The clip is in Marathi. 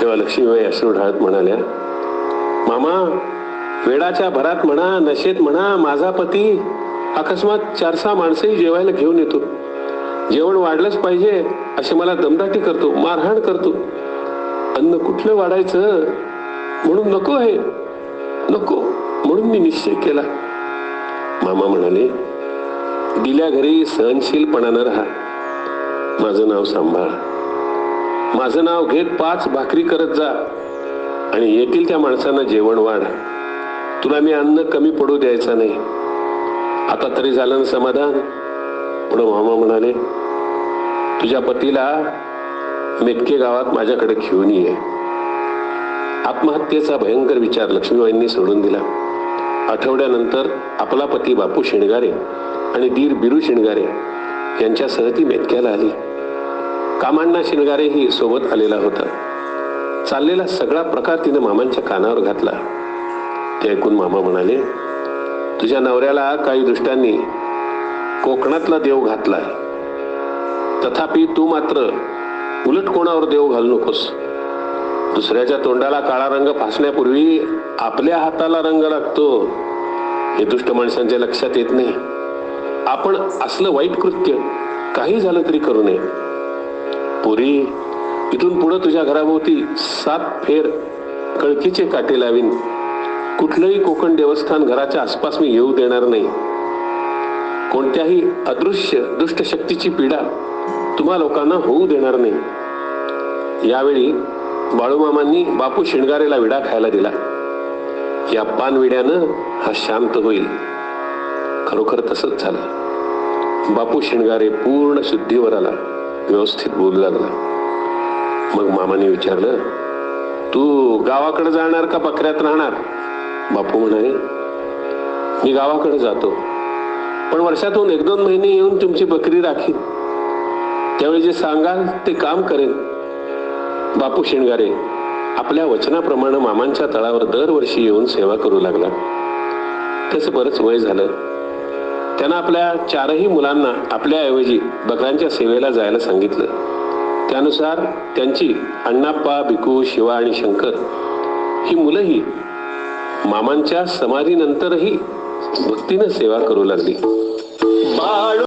तेव्हा लक्ष्मीबाई अश्रू ढाळत म्हणाल्या मामा वेळाच्या भरात म्हणा नशेत म्हणा माझा पती अकस्मात चार सहा माणसंही जेवायला घेऊन येतो. जेवण वाढलंच पाहिजे असे मला दमदाटी करतो मारहाण करतो. अन्न कुठलं वाढायचं म्हणून नको आहे नको म्हणून मी निश्चय केला. मामा म्हणाले दिल्या घरी सहनशीलपणानं राहा. माझं नाव सांभाळ. माझं नाव घेत पाच भाकरी करत जा आणि येतील त्या माणसांना जेवण वाढ. तुला मी अन्न कमी पडू द्यायचा नाही. आता तरी झालं ना समाधान? पुढं मामा म्हणाले तुझ्या पतीला मेटके गावात माझ्याकडे घेऊन ये. आत्महत्येचा भयंकर विचार लक्ष्मीबाईंनी सोडून दिला. आठवड्यानंतर आपला पती बापू शिणगारे आणि दीर बिरू शिणगारे यांच्यासह ती मेटक्याला आली. कामांना शिणगारेही सोबत आलेला होता. चाललेला सगळा प्रकार तिने मामांच्या कानावर घातला. ते ऐकून मामा म्हणाले तुझ्या नवऱ्याला काही दुष्टांनी कोकणातला देव घातला तथापि तू मात्र उलट कोणावर देव घालू नकोस. दुसऱ्याच्या तोंडाला काळा रंग फासण्यापूर्वी आपल्या हाताला रंग लागतो. हे दुष्ट माणसांच्या लक्षात येत नाही. आपण असलं वाईट कृत्य काही झालं तरी करू नये. पुरी. इथून पुढे तुझ्या घराभोवती सात फेर कळकीचे काटे लावीन. कुठलंही कोकण देवस्थान घराच्या आसपास मी येऊ देणार नाही. कोणत्याही अदृश्य दुष्ट शक्तीची पीडा तुम्हा लोकांना होऊ देणार नाही. यावेळी बाळूमामांनी बापू शिणगारेला विडा खायला दिला. या पानविड्यानं हा शांत होईल. खरोखर तसंच झालं. बापू शिणगारे पूर्ण शुद्धीवर आला. व्यवस्थित बोलू लागला मग मामाने विचारलं तू गावाकडे जाणार का बकऱ्यात राहणार? बापू म्हणाले मी गावाकडे जातो. पण वर्षातून एक दोन महिने येऊन तुमची बकरी राखीन. त्यावेळी जे सांगाल ते काम करेन. बापू शिणगारे आपल्या वचनाप्रमाणे मामांच्या तळावर दरवर्षी येऊन सेवा करू लागला. त्याचं बरंच वय झालं. त्यानं आपल्या चारही मुलांना आपल्याऐवजी बकरांच्या सेवेला जायला सांगितलं. त्यानुसार त्यांची अण्णाप्पा भिकू शिवा आणि शंकर ही मुलंही मामांच्या समाधीनंतरही भक्तीनं सेवा करू लागली.